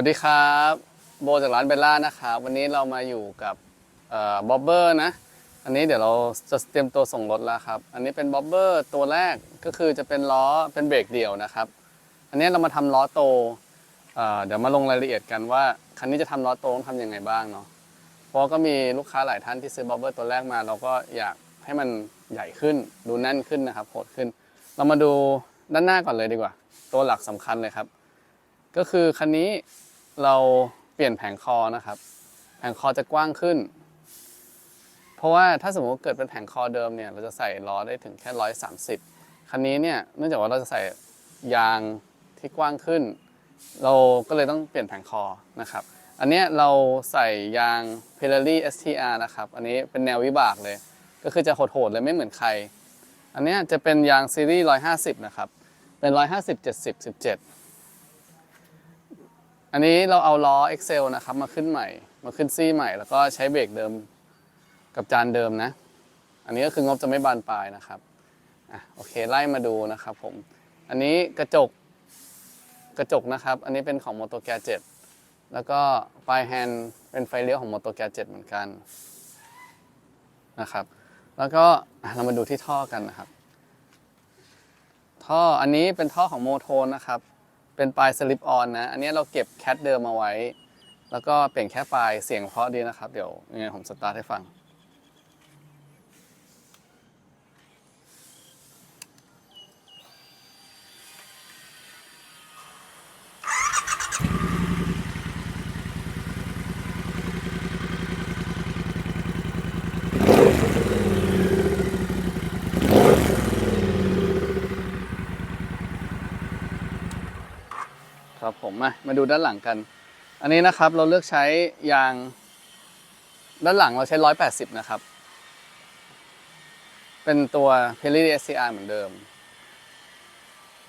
วัสดีครับโบจากร้านเบลล่านะครับวันนี้เรามาอยู่กับบ๊อบเบอร์นะ อันนี้เดี๋ยวเราจะเตรียมตัวส่งรถแล้วครับ อันนี้เป็นบ๊อบเบอร์ตัวแรกก็คือจะเป็นล้อเป็นเบรกเดี่ยวนะครับ อันนี้เรามาทำล้อโตเอเดี๋ยวมาลงรายละเอียดกันว่าคันนี้จะทำล้อโตต้องทำยังไงบ้างเนาะเพราะก็มีลูกค้าหลายท่านที่ซื้อบ๊อบเบอร์ตัวแรกมา เราก็อยากให้มันใหญ่ขึ้นดูแน่นขึ้นนะครับโหดขึ้น เรามาดูด้านหน้าก่อนเลยดีกว่า ตัวหลักสำคัญเลยครับ ก็คือคันนี้ เราเปลี่ยนแผงคอนะครับ แผงคอจะกว้างขึ้น เพราะว่าถ้าสมมติว่าเกิดเป็นแผงคอเดิมเนี่ยเราจะใส่ล้อได้ถึงแค่ร้อยสามสิบคันนี้เนี่ยเนื่องจากว่าเราจะใส่ยางที่กว้างขึ้น เราก็เลยต้องเปลี่ยนแผงคอนะครับ อันนี้เราใส่ยาง p e l a r y STR นะครับ อันนี้เป็นแนววิบากเลย ก็คือจะโหดๆเลยไม่เหมือนใคร อันนี้จะเป็นยางซีรีส์150 นะครับ เป็น 150 70 17 อันนี้เราเอาล้อ Excel นะครับมาขึ้นใหม่ มาขึ้นซี่ใหม่ แล้วก็ใช้เบรกเดิมกับจานเดิมนะ อันนี้ก็คืองบจะไม่บานปลายนะครับอะโอเคไล่มาดูนะครับผม อันนี้กระจกกระจกนะครับ อันนี้เป็นของ m o t o g a d g e t แล้วก็ไฟแฮนด์เป็นไฟเลี้ยวของ m o t o g a d g e t เหมือนกันนะครับ แล้วก็เรามาดูที่ท่อกันนะครับ ท่ออันนี้เป็นท่อของโมโทนนะครับ เป็นปลายสลิปออนนะ อันนี้เราเก็บแคทเดิมมาไว้ แล้วก็เปลี่ยนแค่ปลายเสียงเพราะดีนะครับ เดี๋ยวยังไงผมสตาร์ทให้ฟัง ครับผมมามาดูด้านหลังกัน อันนี้นะครับเราเลือกใช้ยาง ด้านหลังเราใช้ 180 นะครับ เป็นตัว p e l l y SCR เหมือนเดิม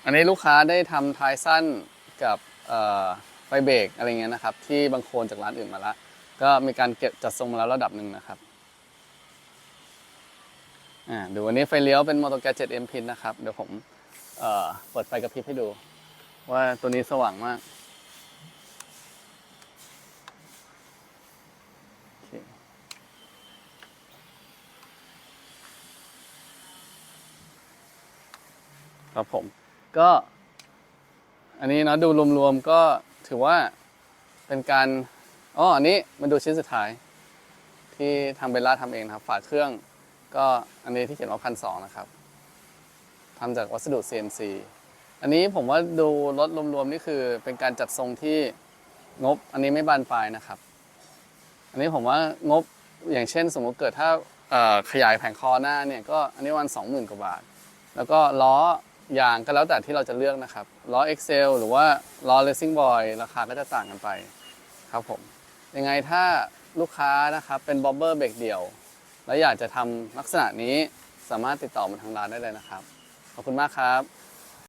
อันนี้ลูกค้าได้ทำท้ายสั้นกับไฟเบรกอะไรเงี้ยนะครับ ที่บางโคนจากร้านอื่นมาล้วก็มีการเก็บจัดทรงมาแล้วระดับหนึ่งนะครับอ่าดูอันนี้ไฟเลี้ยวเป็น m o t o g a d g e t M Pin นะครับ เดี๋ยวผมเเปิดไฟกระพริบให้ดู ว่าตัวนี้สว่างมากครับผม ก็ อันนี้นะดูรวมๆก็ถือว่าเป็นการอ๋ออันนี้มาดูชิ้นสุดท้าย ที่ทางเบลล่าทำเองนะครับ ฝาเครื่อง ก็อันนี้ที่เขียนว่าพันสองนะครับทำจากวัสดุ CNC อันนี้ผมว่าดูรถรวมๆนี่คือเป็นการจัดทรงที่งบอันนี้ไม่บานปลายนะครับ อันนี้ผมว่างบอย่างเช่น สมมติเกิดถ้าขยายแผงคอหน้าเนี่ยก็อันนี้วันสองหมื่นกว่าบาท แล้วก็ล้อยางก็แล้วแต่ที่เราจะเลือกนะครับล้อ Excel หรือว่าล้อ Racing Boy ราคาก็จะต่างกันไปครับผมยังไงถ้าลูกค้านะครับเป็นบ๊อบเบอร์เบรกเดี่ยว แล้วอยากจะทำลักษณะนี้สามารถติดต่อมาทางร้านได้เลยนะครับ ขอบคุณมากครับ